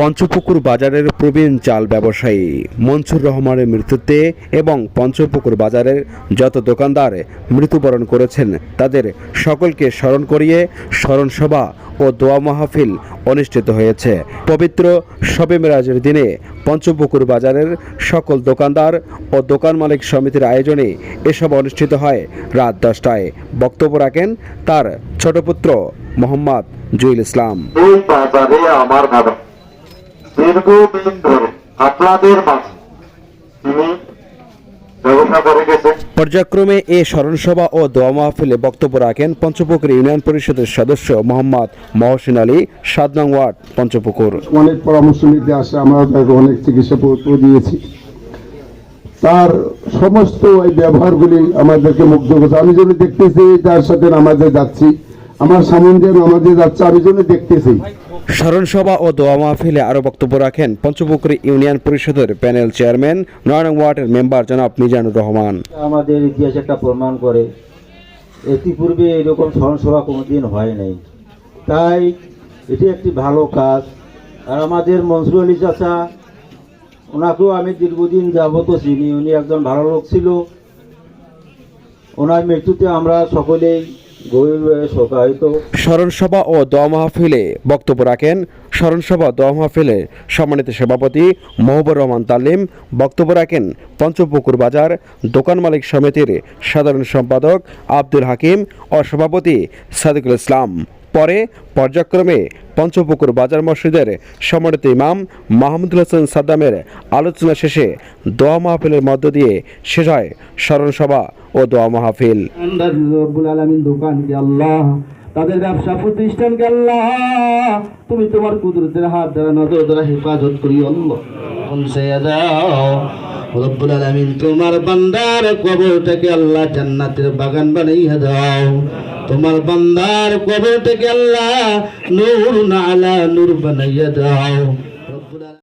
পঞ্চপুকুর বাজারের প্রবীণ চাল ব্যবসায়ী মনসুর রহমানের মৃত্যুতে এবং পঞ্চপুকুর বাজারের যত দোকানদার মৃত্যুবরণ করেছেন, তাদের সকলকে স্মরণ করিয়ে স্মরণসভা ও দোয়া মাহফিল অনুষ্ঠিত হয়েছে। পবিত্র শবে মেরাজের দিনে পঞ্চপুকুর বাজারের সকল দোকানদার ও দোকান মালিক সমিতির আয়োজনে এসব অনুষ্ঠিত হয় রাত দশটায়। বক্তব্য রাখেন তার ছোট পুত্র মোহাম্মদ জুইল ইসলাম। আমার দীর্ঘদিন ধরে আপনাদের মাঝে তিনি ব্যবসা করে গেছেন। পর্যায়ক্রমে এ স্মরণসভা ও দোয়া মাহফিলে বক্তব্য রাখেন পঞ্চপুকুর ইউনিয়ন পরিষদের সদস্য মোহাম্মদ মহসিন আলী সাত নং ওয়ার্ড পঞ্চপুকুর। অনেক পরামর্শ নিতে আসে আমরা তাকে অনেক চিকিৎসা পত্র দিয়েছি। তার সমস্ত ওই ব্যবহারগুলি আমাদেরকে মুগ্ধ করছে। আমি যদি দেখতেছি তার সাথে আমাদের যাচ্ছি আমার সামনে নামাজে যাচ্ছে আমি যদি দেখতেছি। স্মরণসভা ও দোয়া মাহফিলে আরও বক্তব্য রাখেন পঞ্চপুকুর ইউনিয়ন পরিষদের প্যানেল চেয়ারম্যান, নয়নং ওয়ার্ডের মেম্বার জনাব মিজানুর রহমান। আমাদের ইতিহাস একটা প্রমাণ করে, ইতিপূর্বে এরকম স্মরণসভা কোনোদিন হয় নাই। তাই এটি একটি ভালো কাজ। আর আমাদের মনসুর আলী চাচা, ওনাকেও আমি দীর্ঘদিন যাবত চিনি। উনি একজন ভালো লোক ছিল। ওনার মৃত্যুতে আমরা সকলেই স্মরণসভা ও দোয়া মাহফিলে বক্তব্য রাখেন স্মরণসভা দোয়া মাহফিলে সম্মানিত সভাপতি মহবুর রহমান তালিম। বক্তব্য রাখেন পঞ্চপুকুর বাজার দোকান মালিক সমিতির সাধারণ সম্পাদক আব্দুল হাকিম ও সভাপতি সাদিকুল ইসলাম। পরে পর্যায়ক্রমে পঞ্চপুকুর বাজার মসজিদের সম্মানিত ইমাম মাহমুদুল হাসান সাদ্দামের আলোচনা শেষে দোয়া মাহফিলের মধ্য দিয়ে শেষ হয় স্মরণসভা ও দোয়া মাহফিল। আন্দাজ রব্বুল আলামিন দোকানকে আল্লাহ তাদের ব্যবসা প্রতিষ্ঠানকে আল্লাহ তুমি তোমার কুদরতের হাত দ্বারা নজর দ্বারা হেফাজত করি আল্লাহ। রব্বুল আলামিন তোমার বান্দার কবরটাকে আল্লাহ জান্নাতের বাগান বানাইয়া দাও। তোমার বান্দার থেকে আল্লাহ নূর নালা নূর বানাইয়া দাও।